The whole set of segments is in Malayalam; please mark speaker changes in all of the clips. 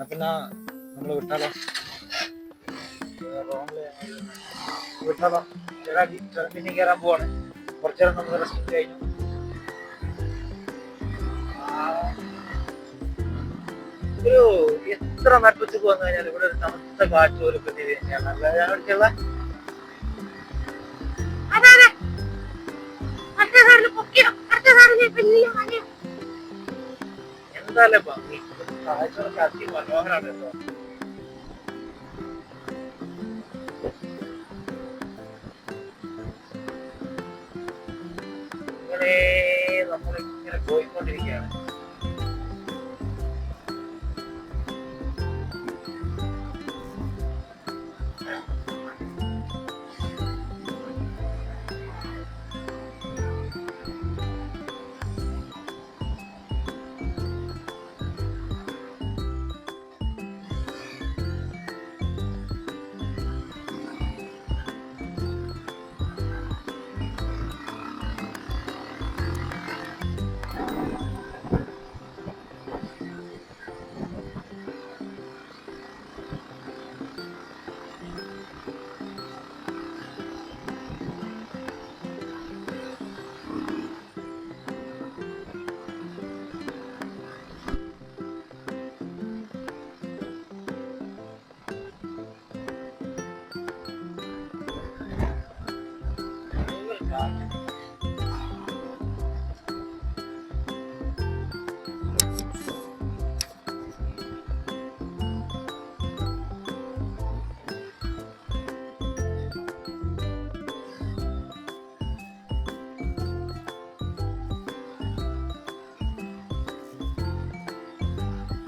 Speaker 1: എന്നാ പിന്നെ നമ്മൾ വിട്ടാലോ? വിട്ടാലോ? ചേട്ടാക്കി പിന്നെ കയറാൻ പോവാണ്. കുറച്ചു നേരം നമ്മൾ റെസ്റ്റ് കഴിഞ്ഞു. ഒരു എത്ര നട്ടുച്ചക്ക് വന്നു കഴിഞ്ഞാൽ ഇവിടെ ഒരു തണുത്ത കാറ്റ് ഒരു പ്രതീതി തന്നെയാണ് അല്ല ഞാൻ അടുത്തുള്ള
Speaker 2: അതാണ് പൊക്കിയോ അടുത്ത സാറിന് വലിയ മഞ്ഞ
Speaker 1: എന്തായാലും ഭംഗി? കാഴ്ചകളൊക്കെ അതി മനോഹരമാണ് കേട്ടോ ഇങ്ങനെ പോയിക്കൊണ്ടിരിക്കുകയാണ്.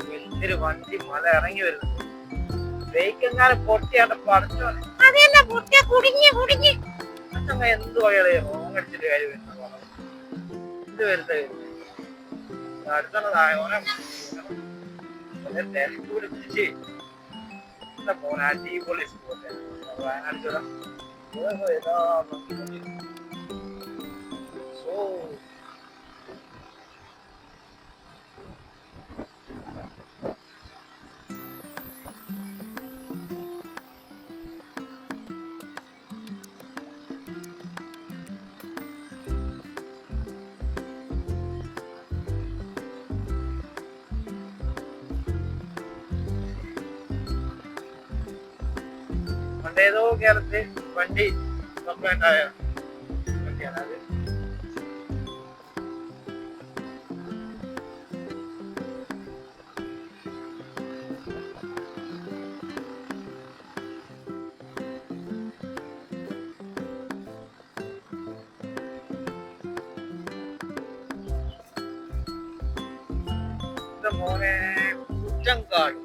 Speaker 1: വലിയൊരു വണ്ടി മല ഇറങ്ങി വരുന്നു. ബ്രേക്ക് എങ്ങാനും പൊട്ടിയാണ് പറിച്ചോനെ
Speaker 2: പൊട്ടിയ? കുടുങ്ങി കുടുങ്ങി.
Speaker 1: അച്ഛമ്മ എന്ത് വകകളെ റോങ് അടിച്ചിട്ട് കാര്യം പറഞ്ഞു എന്ത് വരുത്ത. അടുത്തുള്ള പോണ? അടിപൊളി സ്പോട്ട് വയനാട് ചുരം ഏതോ ഏതാ നോക്കി സോ പണ്ടേതോ കേരളത്തിൽ വണ്ടി കംപ്ലൈന്റ് ആയ വണ്ടിയാണ് അത് ഇത് മോനെ കുറ്റങ്കാട്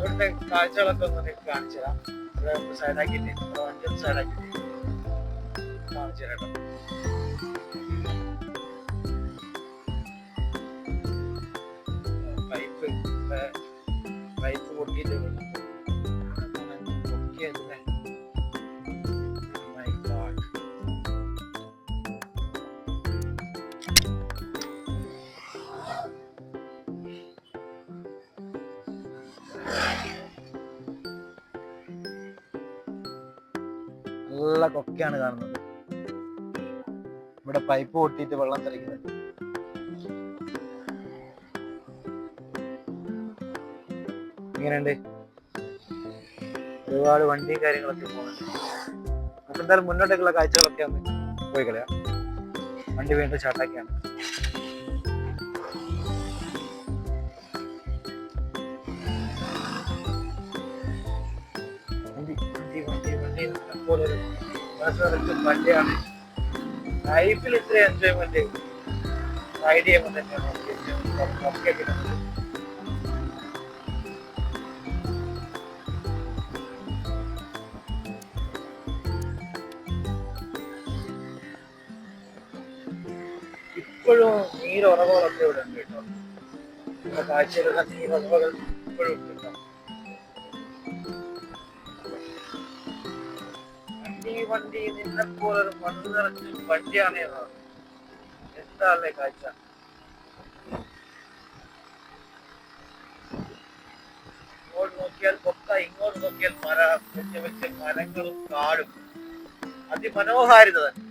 Speaker 1: അവിടുത്തെ കാഴ്ചകളൊക്കെ ഒന്ന് കാണിച്ചു തരാം ഇവിടെ സൈഡാക്കിയിട്ട് വണ്ടി സൈഡാക്കിയിട്ട് കാണിച്ചു തരാം. പൈപ്പ് പൈപ്പ് പൊട്ടിയിട്ട് പൊക്കിയതല്ലേ നല്ല കൊക്കയാണ് കാണുന്നത് ഇവിടെ പൈപ്പ് പൊട്ടിയിട്ട് വെള്ളം തെളിക്കുന്നത് ഇങ്ങനെയുണ്ട് ഒരുപാട് വണ്ടിയും കാര്യങ്ങളൊക്കെ പോകുന്നുണ്ട് നമുക്ക് എന്തായാലും മുന്നോട്ടേക്കുള്ള കാഴ്ചകളൊക്കെ ഒന്ന് പോയി കളയാം വണ്ടി വീണ്ടും ചാട്ടാക്കിയാണ് വണ്ടി വണ്ടി വണ്ടി മനസ്സിലൊക്കെ വണ്ടിയാണ് ലൈഫിൽ ഇത്ര എൻജോയ്മെന്റ് റൈഡ് ചെയ്യുമ്പോൾ തന്നെയാണ് നമുക്ക് കിട്ടുന്നത് ഇപ്പോഴും നീരുറവകളൊക്കെ ഇവിടെ ഉണ്ട് കേട്ടോ. കാഴ്ചയിലുള്ള നീരുറവകൾ ഇപ്പോഴും ഈ വണ്ടി നിന്നെ പോലൊരു പണ്ട് നിറച്ച വണ്ടിയാണ് എന്താണല്ലേ കാഴ്ച? നോക്കിയാൽ പൊക്ക ഇങ്ങോട്ട് നോക്കിയാൽ മര വെച്ച വെച്ച മരങ്ങളും കാടും. അതിമനോഹാരിത തന്നെ.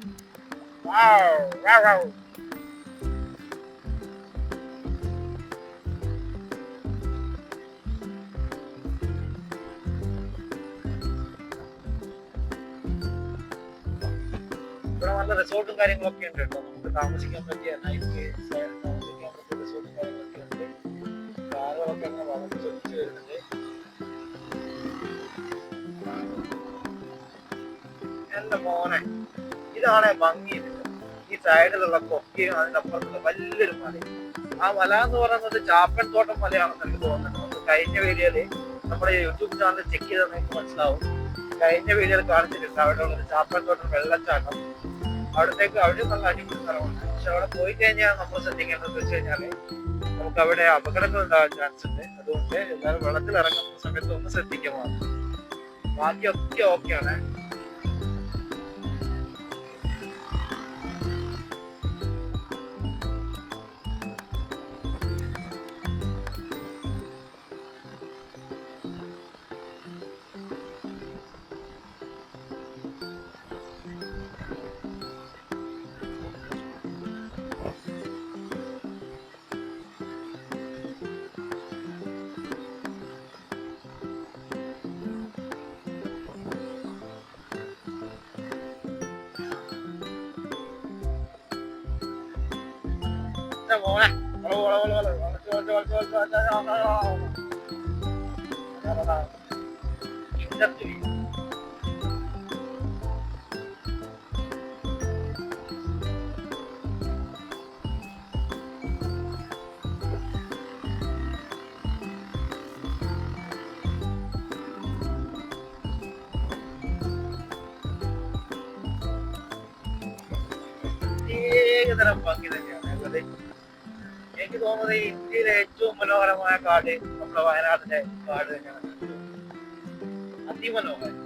Speaker 1: നല്ല റിസോർട്ടും കാര്യങ്ങളൊക്കെ ഉണ്ട് കേട്ടോ. നമുക്ക് താമസിക്കാൻ പറ്റിയ നൈറ്റ് താമസിക്കാൻ പറ്റിയ റിസോർട്ടും കാര്യങ്ങളൊക്കെ ഉണ്ട്. കാറുകളൊക്കെ അങ്ങനെ വളർന്ന് ചൊലിച്ച് വരുന്നുണ്ട്. എന്റെ മോനെ ഇതാണ് ഭംഗി. ഈ സൈഡിലുള്ള കൊക്കയും അതിന്റെ അപ്പുറത്തുള്ള വലിയൊരു മല ആ മല എന്ന് പറയുന്നത് ചാപ്പൻ തോട്ടം മലയാണെന്ന് എനിക്ക് തോന്നുന്നുണ്ട്. നമുക്ക് കഴിഞ്ഞ വീഡിയോയിൽ നമ്മുടെ യൂട്യൂബ് ചാനൽ ചെക്ക് ചെയ്താൽ നിങ്ങൾക്ക് മനസ്സിലാവും. കഴിഞ്ഞ വീഡിയോയിൽ കാണിച്ചിട്ടുണ്ട്. അവിടെ ഉള്ള ഒരു ചാപ്പൻ തോട്ടം വെള്ളച്ചാട്ടം. അവിടത്തേക്ക് അവിടെ നല്ല അടിപൊളി സ്ഥലമാണ്. പക്ഷെ അവിടെ പോയി കഴിഞ്ഞാൽ നമ്മൾ ശ്രദ്ധിക്കേണ്ടത് വെച്ച് കഴിഞ്ഞാൽ നമുക്ക് അവിടെ അപകടങ്ങൾ ഉണ്ടാവാൻ ചാൻസ് ഉണ്ട്. അതുകൊണ്ട് എല്ലാവരും വെള്ളത്തിൽ ഇറങ്ങുന്ന സമയത്ത് ഒന്ന് ശ്രദ്ധിക്കുക മാത്രം. ബാക്കിയൊക്കെ ഓക്കെയാണ് എന്റെ മോനെ വളവ് വളവ് വളവ് എനിക്ക് തോന്നുന്നത് ഇന്ത്യയിലെ ഏറ്റവും മനോഹരമായ കാട് നമ്മുടെ വയനാടിന്റെ കാട് തന്നെയാണ്. അതിമനോഹരം.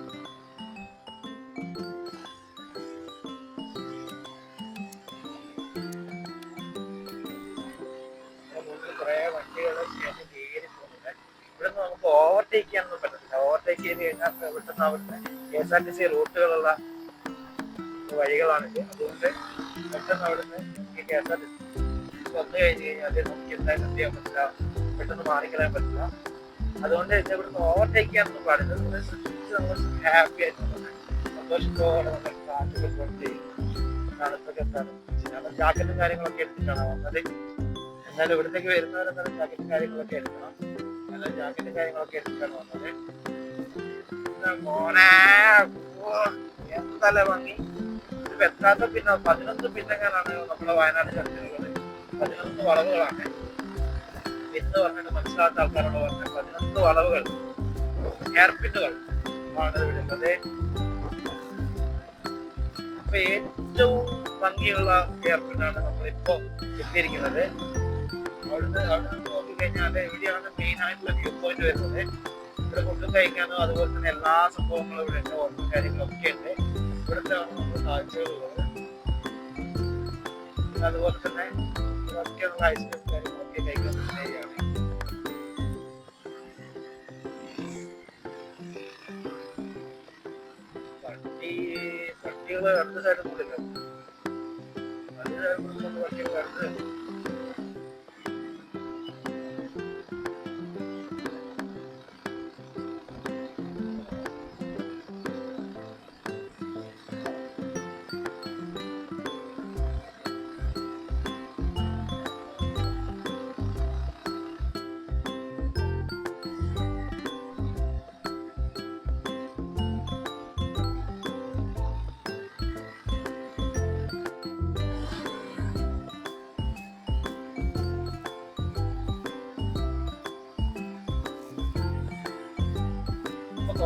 Speaker 1: ഇവിടുന്ന് നമുക്ക് ഓവർടേക്ക് ചെയ്യാനൊന്നും പറ്റത്തില്ല. ഓവർടേക്ക് ചെയ്ത് കഴിഞ്ഞാൽ പെട്ടെന്ന് അവിടുത്തെ K S R T C റൂട്ടുകളുള്ള വഴികളാണിത്. അതുകൊണ്ട് പെട്ടെന്ന് അവിടുന്ന് K S R T C വന്നു കഴിഞ്ഞ് കഴിഞ്ഞാൽ നമുക്ക് എന്തായാലും എന്ത് ചെയ്യാൻ പറ്റില്ല? പെട്ടെന്ന് മാറിക്കളയാൻ പറ്റില്ല. അതുകൊണ്ട് ഇത് ഇവിടുന്ന് ഓവർടേക്ക് ചെയ്യാനൊന്നും പാടില്ല. നമ്മൾ ശ്രദ്ധിച്ച് നമ്മൾ ഹാപ്പി ആയിട്ട് സന്തോഷത്തോടെ നമ്മൾ കാറ്റൊക്കെ കൊണ്ട് തണുപ്പൊക്കെ തണുപ്പിച്ച് നമ്മൾ ജാക്കറ്റും കാര്യങ്ങളൊക്കെ എടുത്തിട്ടാണ് വന്നത്? എന്നാലും ഇവിടത്തേക്ക് വരുന്നവരെന്നാലും ജാക്കറ്റും കാര്യങ്ങളൊക്കെ എടുക്കണം. നല്ല ജാക്കറ്റും കാര്യങ്ങളൊക്കെ എടുത്തിട്ടാണ് വന്നത്? മോനെ? എന്തല്ലേ ഭംഗി? എത്താത്ത പിന്നെ പതിനൊന്ന് പിന്നെങ്ങാനാണ് നമ്മുടെ വയനാട് ചർച്ചകളുള്ളത് പതിനൊന്ന് വളവുകളാണ്. എന്ന് പറഞ്ഞിട്ട് മനസ്സിലാത്ത ആൾക്കാരോട് പറഞ്ഞ പതിനൊന്ന് വളവുകൾ ഹെയർപിന്നുകൾ ആണ് വിടുന്നത് അപ്പൊ ഏറ്റവും ഭംഗിയുള്ള ഹെയർപിന്നാണ് നമ്മളിപ്പോ എത്തിയിരിക്കുന്നത്. അവിടുന്ന് അവിടെ നിന്ന് നോക്കിക്കഴിഞ്ഞാൽ ഇവിടെയാണ് മെയിൻ ആയിട്ടുള്ള വ്യൂ പോയിന്റ് വരുന്നത്. ഇവിടെ ഫുഡും കഴിക്കാനോ അതുപോലെ തന്നെ എല്ലാ സംഭവങ്ങളും ഇവിടെ ഉണ്ട് ഓർമ്മ കാര്യങ്ങളൊക്കെ ഉണ്ട്. ഇവിടുത്തെ നമ്മൾ കാഴ്ചകളുള്ളത് അതുപോലെ തന്നെ ഇതൊക്കെയുള്ള ഐസ്ക്രീം കാര്യങ്ങളൊക്കെ കഴിക്കാൻ ഏരിയയാണ് പട്ടി പട്ടികൾ അടുത്ത സൈഡിൽ കൂടില്ല അത് പട്ടികൾ അടുത്ത്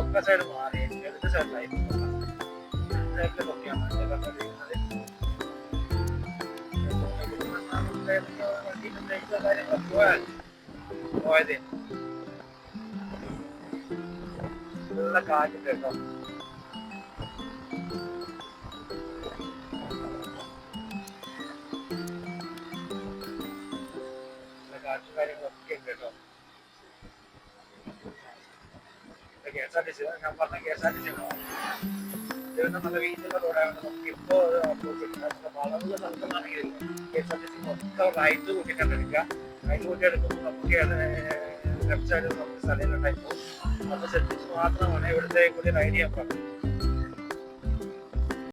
Speaker 1: ഇപ്പൊ കൊക്ക സൈഡ് മാറി. ഇടത് സൈഡിലായി സൈഡിലെ കൊക്കയാണ് ഇവിടെ കണ്ടുകൊണ്ടിരിക്കുന്നത്. നമുക്ക് ഏതെങ്കിലും വണ്ടിയുടെ ബ്രേക്കോ കാര്യങ്ങളോ പോയാൽ പോയത്. നല്ല കാറ്റുണ്ട് കേട്ടോ. കാറ്റും കാര്യങ്ങളൊക്കെ ഉണ്ട് കേട്ടോ. എസ് ആർ ടി സി ഞാൻ പറഞ്ഞ കെ നമുക്ക് ഇപ്പോൾ ഒരു ഓപ്പോസിറ്റ് വളവുള്ള സ്ഥലത്തുനിന്നാണെങ്കിൽ K S R T C മൊത്തം റൈറ്റ് കൂട്ടിക്കണ്ടെടുക്കുക റൈറ്റ് കൂട്ടിയെടുക്കുമ്പോൾ നമുക്ക് ലെഫ്റ്റ് സൈഡിൽ നമുക്ക് സ്ഥലമുണ്ടായി പോകും മാത്രമാണ് ഇവിടുത്തെ കൂടി റൈഡ് ചെയ്യാൻ പാടുള്ളൂ